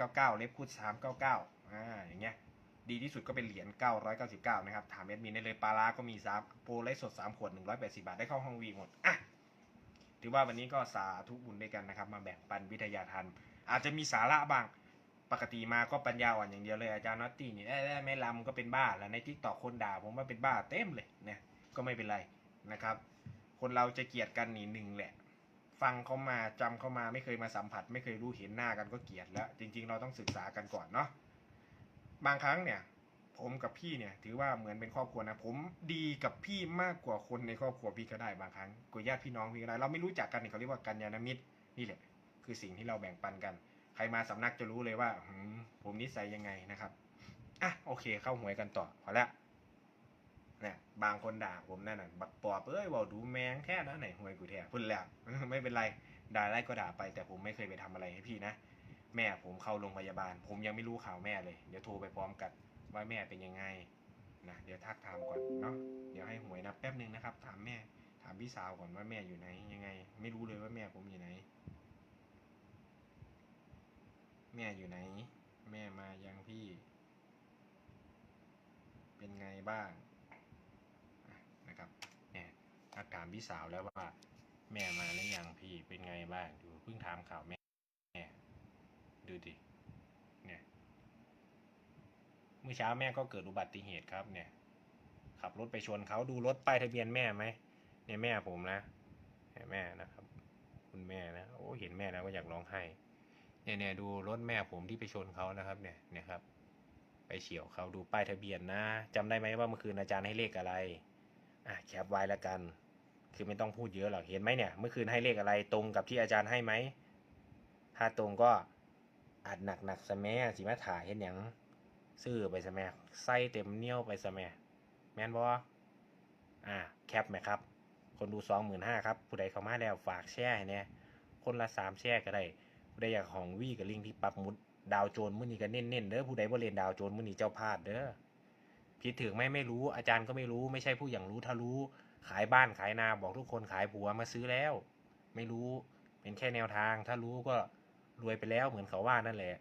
ก้าเก้าเล็บคูดสามเก้าเก้าอ่าอย่างเงี้ยดีที่สุดก็เป็นเหรียญเก้าร้อยเก้าสิบเก้านะครับ ถามแอดมินได้เลยปลาร้าก็มีสามโปรไลสดสามขวดหนึ่งร้อยแปดสิบาท ได้เข้าห้องวีหมด อะ ถือว่าวันนี้ก็สาธุบุญด้วยกันนะครับ มาแบ่งปันวิทยาทาน อาจจะมีสาระบ้าง ปกติมาก็ปัญญาอ่อนอย่างเดียวเลย อาจารย์น็อตตี้นี่ได้ได้ไม่ลำก็เป็นบ้า แล้วในทิกตอกคนด่าผมว่าเป็นบ้าเต็มเลยเนี่ยก็ไม่เป็นไรนะครับ คนเราจะเกลียดกันนี่หนึ่งแหละ ฟังเขามาจำเขามาไม่เคยมาสัมผัส ไม่เคยรู้เห็นหน้ากันก็เกลียดแล้ว จริง ๆ เราต้องศึกษากันก่อนเนาะบางครั้งเนี่ย ผมกับพี่เนี่ย ถือว่าเหมือนเป็นครอบครัวนะผมดีกับพี่มากกว่าคนในครอบครัวพี่ก็ได้บางครั้งกว่าญาติพี่น้องพี่ก็ได้เราไม่รู้จักกันเนี่ยเขาเรียกว่ากัญญาณมิตรนี่แหละ คือสิ่งที่เราแบ่งปันกัน ใครมาสำนักจะรู้เลยว่าผมนิสัยยังไงนะครับอะโอเค เข้าหวยกันต่อพอแล้ว เนี่ยบางคนด่าผมนั่นน่ะบักปอบเอ้ยบอกดูแมงแท้นะไหนห่วยกูแท้พุ่นแล้วไม่เป็นไรด่าได้ก็ด่าไป แต่ผมไม่เคยไปทำอะไรให้พี่นะแม่ผมเข้าโรงพยาบาล ผมยังไม่รู้ข่าวแม่เลย เดี๋ยวโทรไปพร้อมกันว่าแม่เป็นยังไงนะเดี๋ยวทักถามก่อนเนาะเดี๋ยวให้หวยนะแป๊บหนึ่งนะครับ ถามแม่ ถามพี่สาวก่อนว่าแม่อยู่ไหนยังไง ไม่รู้เลยว่าแม่ผมอยู่ไหน แม่อยู่ไหน แม่มายังพี่ เป็นไงบ้าง เนี่ยทักามพี่สาวแล้วว่า แม่มาหรือยังพี่เป็นไงบ้างดูเพิ่งถามข่าวแม่แม่ ดูดิเนี่ยเมื่อเช้าแม่ก็เกิดอุบัติเหตุครับ เนี่ย ขับรถไปชนเขาดูรถป้ายทะเบียนแม่ไหมเนี่ยแม่ผมนะแม่นะครับ คุณแม่นะโอ้เห็นแม่แล้วก็อยากร้องไห้เนี่ยเนี่ยดูรถแม่ผมที่ไปชนเขานะครับ เนี่ยเนี่ยครับ ไปเฉียวเขาดูป้ายทะเบียนนะจำได้ไหมว่าเมื่อคืนอาจารย์ให้เลขอะไร อะแคปไว้แล้วกัน คือไม่ต้องพูดเยอะหรอกเห็นไหมเนี่ยเมื่อคืนให้เลขอะไรตรงกับที่อาจารย์ให้ไหมถ้าตรงก็อาจหนักหนักๆสมัสิมาถ่ายเห็นอย่างซื้อไปสมัไส้เต็มเนี่ยวไปสมัแม่นบออ่าแคปไหมครับ คนดูสองหมื่นห้าครับ ผู้ใดเข้ามาแล้วฝากแชร์ให้เนี่ยคนละสามแชร์ก็ได้ผู้ใดอยากของวี่กับลิงที่ปักมุดดาวโจรมื้อนี้ก็เน้นๆเด้อผู้ใดบ่เรียนดาวโจรมื้อนี้เจ้าพลาดเด้อผิดถึงไม่ไม่รู้อาจารย์ก็ไม่รู้ไม่ใช่ผู้อย่างรู้ถ้ารู้ ขายบ้านขายนาบอกทุกคนขายผัวมาซื้อแล้ว ไม่รู้เป็นแค่แนวทาง ถ้ารู้ก็รวยไปแล้วเหมือนเขาว่านั่นแหละ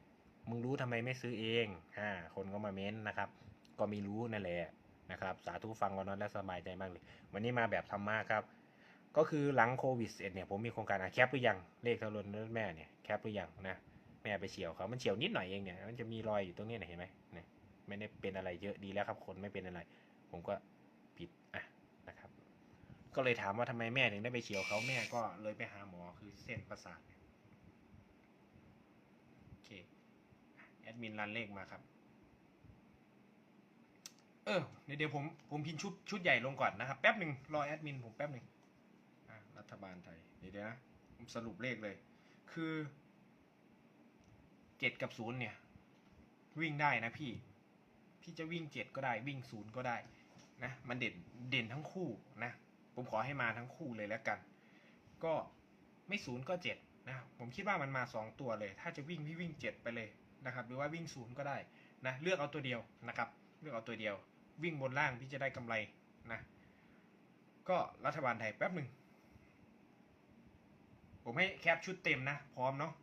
มึงรู้ทำไมไม่ซื้อเองอ่าคนก็มาเม้นนะครับ ก็ม่รู้นั่นแหละนะครับ สาธุฟังวันนั้นแล้วสบายใจมากเลย วันนี้มาแบบธรรมะครับ ก็คือหลังโควิดเสร็จเนี่ยผมมีโครงการอะแคปหรือยังเลขทะเบียนรถแม่เนี่ยแคปหรือยังนะแม่ไปเฉียวเขา มันเฉียวนิดหน่อยเองเนี่ย มันจะมีรอยอยู่ตรงนี้เห็นไหมเนี่ยไม่ได้เป็นอะไรเยอะดีแล้วครับ คนไม่เป็นอะไร ผมก็ปิดอะนะครับ ก็เลยถามว่าทำไมแม่ถึงได้ไปเฉียวเขาแม่ก็เลยไปหาหมอคือเส้นประสาทโอเคแอดมินรันเลขมาครับ เออเดี๋ยวเดียวผมผมพิมพ์ชุดชุดใหญ่ลงก่อนนะครับ แป๊บหนึ่งรอแอดมินผมแป๊บหนึ่งรัฐบาลไทยเดี๋ยวนะผมสรุปเลขเลย คือเจ็ดกับศูนย์เนี่ย วิ่งได้นะพี่ พี่จะวิ่งเจ็ดก็ได้วิ่งศูนย์ก็ได้นะ มันเด่นเด่นทั้งคู่นะ ผมขอให้มาทั้งคู่เลยแล้วกัน ก็ไม่ศูนย์ก็เจ็ดนะผมคิดว่ามันมาสองตัวเลย ถ้าจะวิ่งพี่วิ่งเจ็ดไปเลยนะครับ หรือว่าวิ่งศูนย์ก็ได้นะเลือกเอาตัวเดียวนะครับ เลือกเอาตัวเดียว วิ่งบนล่างพี่จะได้กำไรนะก็รัฐบาลไทยแป๊บหนึ่งผมให้แคปชุดเต็มนะ พร้อมเนาะ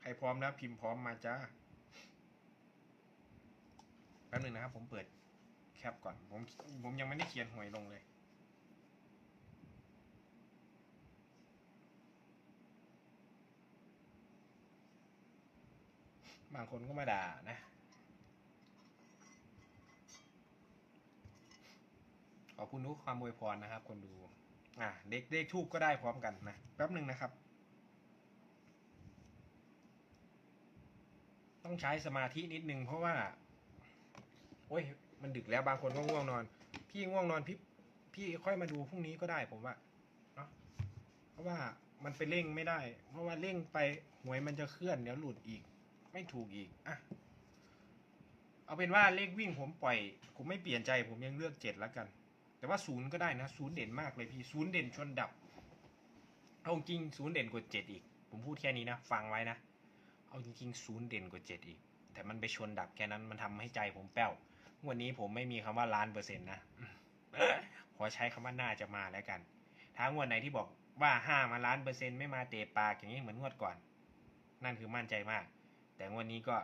ใครพร้อมแล้วพิมพ์พร้อมมาจ้าแป๊บหนึ่งนะครับ ผมเปิดแคปก่อนผมผมยังไม่ได้เขียนหวยลงเลย บางคนก็มาด่านะ ขอบคุณทุกความอวยพรนะครับ คนดู อะเด็กเด็กทูบก็ได้พร้อมกันนะ แป๊บหนึ่งนะครับ ต้องใช้สมาธินิดนึงเพราะว่า โอ้ย มันดึกแล้วบางคนก็ง่วงนอน พี่ง่วงนอนพี่พี่ค่อยมาดูพรุ่งนี้ก็ได้ผมว่าเนาะเพราะว่ามันไปเร่งไม่ได้ เพราะว่าเร่งไปหวยมันจะเคลื่อนเดี๋ยวหลุดอีก ไม่ถูกอีกอะเอาเป็นว่าเลขวิ่งผมปล่อย ผมไม่เปลี่ยนใจผมยังเลือกเจ็ดแล้วกัน แต่ว่าศูนย์ก็ได้นะศูนย์เด่นมากเลยพี่ศูนย์เด่นชนดับ เอาจริงศูนย์เด่นกว่าเจ็ดอีก ผมพูดแค่นี้นะ ฟังไว้นะ เอาจริงๆศูนย์เด่นกว่าเจ็ดอีก แต่มันไปชนดับแค่นั้นมันทำให้ใจผมแป้ววันนี้ผมไม่มีคำว่าล้านเปอร์เซ็นต์นะขอใช้คำว่าน่าจะมาแล้วกันถ้างวดไหนที่บอกว่าห้ามาล้านเปอร์เซ็นต์ไม่มาเตะปากอย่างนี้เหมือนงวดก่อน นั่นคือมั่นใจมาก แต่งวันนี้ก็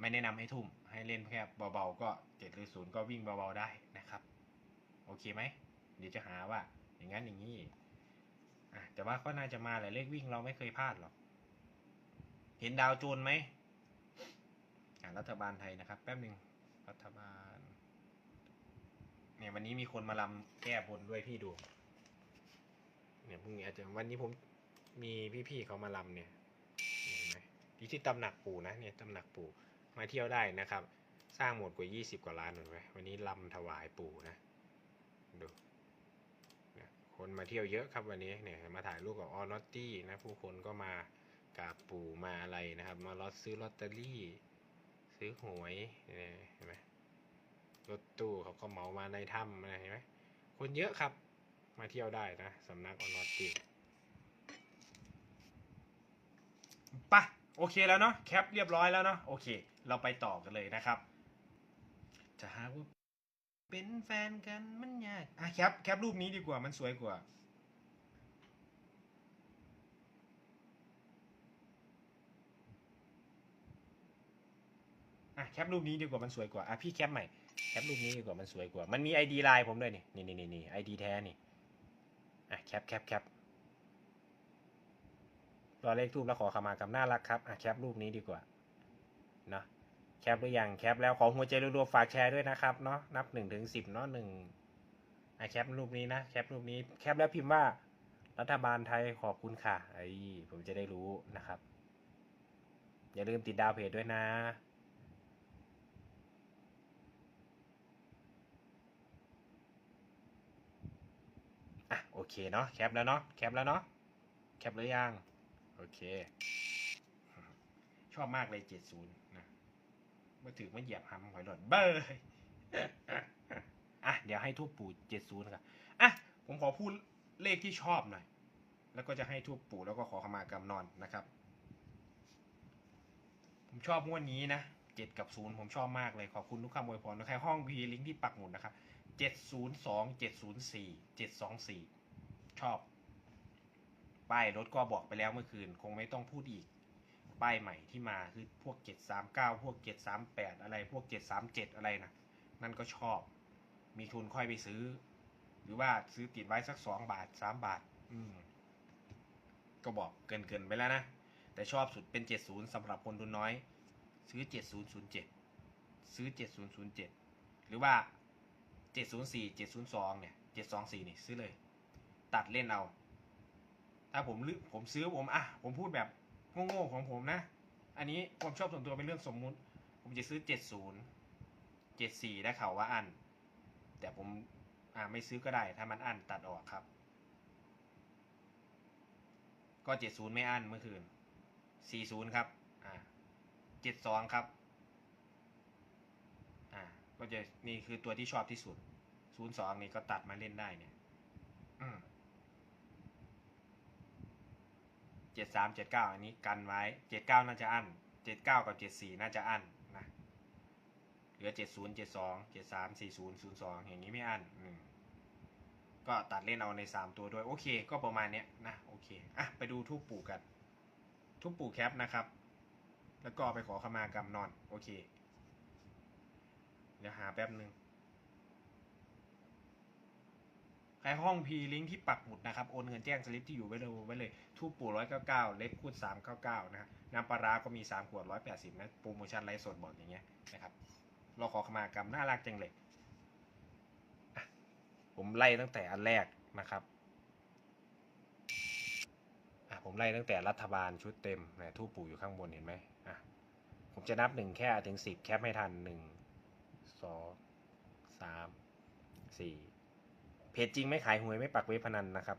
ไม่แนะนำให้ทุ่ม ให้เล่นแค่เบาๆก็เจ็ดหรือศูนย์ก็วิ่งเบาๆได้นะครับ โอเคไหมเดี๋ยวจะหาว่า อย่างนั้นอย่างนี้อะแต่ว่าก็น่าจะมาแหละเลขวิ่งเราไม่เคยพลาดหรอกเห็นดาวโจนไหมอะรัฐบาลไทยนะครับ แป๊บหนึ่งรัฐบาล เนี่ยวันนี้มีคนมาลำแก้บนด้วยพี่ดู เนี่ยพรุ่งนี้อาจจะวันนี้ผมมีพี่ๆเขามาลำเนี่ย นไหมที่ที่ตำหนักปู่นะเนี่ยตำหนักปู่มาเที่ยวได้นะครับ สร้างหมดกว่า 20 กว่าล้านเห็นไหมวันนี้ลำถวายปู่นะดูเนี่ยคนมาเที่ยวเยอะครับวันนี้เนี่ยมาถ่ายรูปกับออนอตตี้นะผู้คนก็มากราบปู่มาอะไรนะครับ มาลอตซื้อลอตเตอรี่ ซื้อหวยเนี่ยเห็นไหมรถตู้เขาก็เหมามาในถ้ำนะเห็นไหมคนเยอะครับมาเที่ยวได้นะสำนักออนอตตี้ปะ โอเคแล้วเนาะแคปเรียบร้อยแล้วเนาะโอเค เราไปต่อกันเลยนะครับ จะหาว่าเป็นแฟนกันมันยากอะแคปแคปรูปนี้ดีกว่ามันสวยกว่าอะแคปรูปนี้ดีกว่ามันสวยกว่าอะพี่แคปใหม่แคปรูปนี้ดีกว่ามันสวยกว่า มันมีไอดีไลน์ผมด้วยนี่นี่นี่นี่ไอดีแท้นี่อะแคปแคปแคป รอเลขทูบแล้วขอขมากรรมน่ารักครับอะแคปรูปนี้ดีกว่าเนาะแคปหรือยังแคปแล้วขอหัวใจรัวๆฝากแชร์ด้วยนะครับเนาะนับหนึ่งถึงสิบเนาะหนึ่งอะแคปรูปนี้นะแคปรูปนี้แคปแล้วพิมพ์ว่ารัฐบาลไทยขอบคุณค่ะไอ้ผมจะได้รู้นะครับ อย่าลืมติดดาวเพจด้วยนะอะโอเคเนาะแคปแล้วเนาะแคปแล้วเนาะแคปหรือยัง โอเค ชอบมากเลยเจ็ดศูนย์นะมาถือมาเหยียบหำหอยหลอดเบอร์อะเดี๋ยวให้ทูบปู่เจ็ดศูนย์ครับอะผมขอพูดเลขที่ชอบหน่อย แล้วก็จะให้ทูบปู่แล้วก็ขอขมากรรมนอนนะครับ ผมชอบงวดนี้นะเจ็ดกับศูนย์ผมชอบมากเลยขอบคุณทุกคำอวยพรนะใครห้องพีลิงก์ที่ปักหมุดนะครับเจ็ดศูนย์สองเจ็ดศูนย์สี่เจ็ดสองสี่ชอบ ป้ายรถก็บอกไปแล้วเมื่อคืน คงไม่ต้องพูดอีก ป้ายใหม่ที่มาคือพวกเจ็ดสามเก้าพวกเจ็ดสามแปดอะไรพวกเจ็ดสามเจ็ดอะไรนะนั่นก็ชอบ มีทุนค่อยไปซื้อ หรือว่าซื้อติดไว้สักสองบาทสามบาท อืมก็บอกเกินเกินไปแล้วนะ แต่ชอบสุดเป็นเจ็ดศูนย์สำหรับคนทุนน้อย ซื้อเจ็ดศูนย์ศูนย์เจ็ดซื้อเจ็ดศูนย์ศูนย์เจ็ดหรือว่าเจ็ดศูนย์สี่เจ็ดศูนย์สองเนี่ยเจ็ดสองสี่นี่ซื้อเลย ตัดเล่นเอา ถ้าผมลืผมซื้อผมอะผมพูดแบบโง่ๆของผมนะ อันนี้ความชอบส่วนตัวเป็นเรื่องสมมุติ ผมจะซื้อเจ็ดศูนย์เจ็ดสี่ได้ข่าวว่าอัน แต่ผมอ่าไม่ซื้อก็ได้ ถ้ามันอันตัดออกครับ ก็เจ็ดศูนย์ไม่อันเมื่อคืนสี่ศูนย์ครับอ่าเจ็ดสองครับอ่าก็จะนี่คือตัวที่ชอบที่สุดศูนย์สองนี่ก็ตัดมาเล่นได้เนี่ย อืม เจ็ดสามเจ็ดเก้าอันนี้กันไว้เจ็ดเก้าน่าจะอั้นเจ็ดเก้ากับเจ็ดสี่น่าจะอั้นนะเหลือเจ็ดศูนย์เจ็ดสองเจ็ดสามสี่ศูนย์ศูนย์สองอย่างนี้ไม่อั้นอืมก็ตัดเล่นเอาในสามตัวด้วย โอเค ก็ประมาณเนี้ยนะโอเคอะไปดูทูปปู่กันทูปปู่แคปนะครับ แล้วก็ไปขอขมากรรมนอน โอเค เดี๋ยวหาแป๊บหนึ่ง ใครห้องพีลิงก์ที่ปักหมุดนะครับ โอนเงินแจ้งสลิปที่อยู่ไว้เลยไว้เลย ทูปปู่ร้อยเก้าเก้าเล็กคูดสามเก้าเก้านะฮะน้ำปลาร้าก็มีสามขวดร้อยแปดสิบนะโปรโมชั่นไลฟ์สดบอกอย่างเงี้ยนะครับเราขอขมากรรมน่ารักจังเลยผมไล่ตั้งแต่อันแรกนะครับอะผมไล่ตั้งแต่รัฐบาลชุดเต็มนะทูปปู่อยู่ข้างบนเห็นไหมอะผมจะนับหนึ่งแค่ถึงสิบแคปให้ทันหนึ่งสองสามสี่ เพจจริงไม่ขายหวยไม่ปักเว็บพนันนะครับ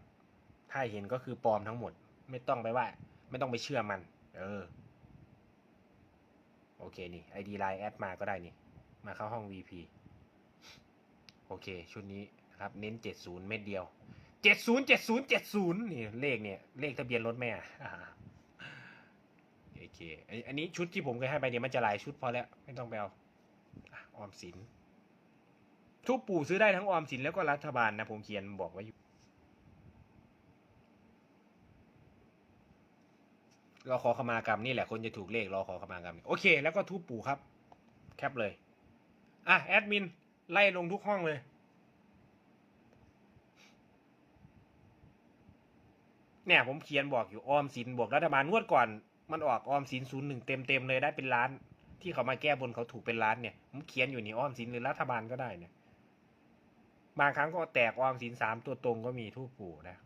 ถ้าเห็นก็คือปลอมทั้งหมด ไม่ต้องไปว่า ไม่ต้องไปเชื่อมัน เออ โอเคนี่ ID Line แอดมาก็ได้นี่ มาเข้าห้อง VP โอเค ชุดนี้นะครับ เน้น 70 เม็ดเดียว 70 70 70 นี่ เลขเนี่ย เลขทะเบียนรถแม่อโอเค อันนี้ชุดที่ผมเคยให้ไปเนี่ยมันจะหลายชุดพอแล้ว ไม่ต้องไปเอาออมสิน ทุกปู่ซื้อได้ทั้งออมสินแล้วก็รัฐบาลนะผมเขียนบอกไว้อยู่รอขอขมากรรมนี่แหละคนจะถูกเลขรอขอขมากรรมโอเค แล้วก็ทุบปู่ครับ แคปเลย อะแอดมิน ไล่ลงทุกห้องเลยเนี่ยผมเขียนบอกอยู่ออมสินบวกรัฐบาลงวดก่อน มันออกออมสินศูนย์หนึ่งเต็มเต็มเลยได้เป็นล้าน ที่เขามาแก้บนเขาถูกเป็นล้านเนี่ย ผมเขียนอยู่นี่ออมสินหรือรัฐบาลก็ได้เนี่ย บางครั้งก็แตกออมสินสามตัวตรงก็มีทูปปู่นะ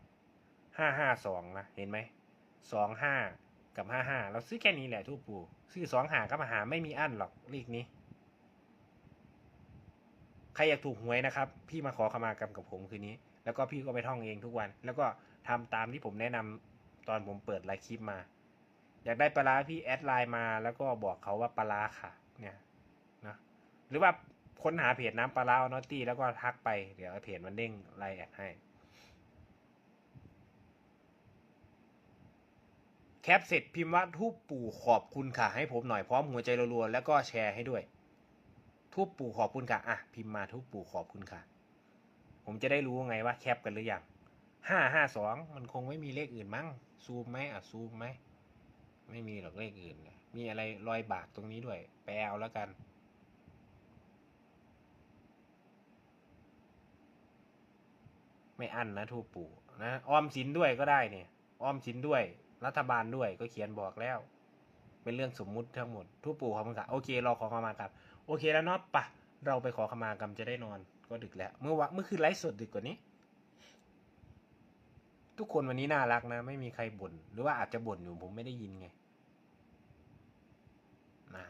ห้าห้าสองนะเห็นไหมสองห้ากับห้าห้าเราซื้อแค่นี้แหละทูปปู่ซื้อสองหากับหาไม่มีอั้นหรอกเลขนี้ ใครอยากถูกหวยนะครับ พี่มาขอขมากรรมกับผมคืนนี้ แล้วก็พี่ก็ไปท่องเองทุกวัน แล้วก็ทำตามที่ผมแนะนำตอนผมเปิดไลฟ์คลิปมา อยากได้ปลาพี่แอดไลน์มา แล้วก็บอกเขาว่าปลาค่ะ เนี่ยนะหรือว่า ค้นหาเพจน้ำปลาร้าอนอตตี้แล้วก็ทักไปเดี๋ยวเพจมันเด้งไลน์แอดให้ แคปเสร็จพิมพ์ว่าทูปปู่ขอบคุณค่ะ ให้ผมหน่อยพร้อมหัวใจรัวๆแล้วก็แชร์ให้ด้วย ทูปปู่ขอบคุณค่ะอะพิมพ์มาทูปปู่ขอบคุณค่ะ ผมจะได้รู้ไงว่าแคปกันหรือยังห้าห้าสองมันคงไม่มีเลขอื่นมั้งซูมไหมอะซูมไหมไม่มีหรอกเลขอื่น มีอะไรรอยบากตรงนี้ด้วย แปลเอาแล้วกัน ไม่อั้นนะทูปูนะออมสินด้วยก็ได้เนี่ยออมสินด้วย รัฐบาลด้วยก็เขียนบอกแล้ว เป็นเรื่องสมมุติทั้งหมดทูปูขอบคุโอเคเราขอขมากับ โอเคแล้วเนาะปะเราไปขอขมากรรมจะได้นอนก็ดึกแล้ว เมื่อวะเมื่อคืนไลฟ์สดดึกกว่านี้ ทุกคนวันนี้น่ารักนะ ไม่มีใครบน่นหรือว่าอาจจะบ่นอยู่ผมไม่ได้ยินไงนะ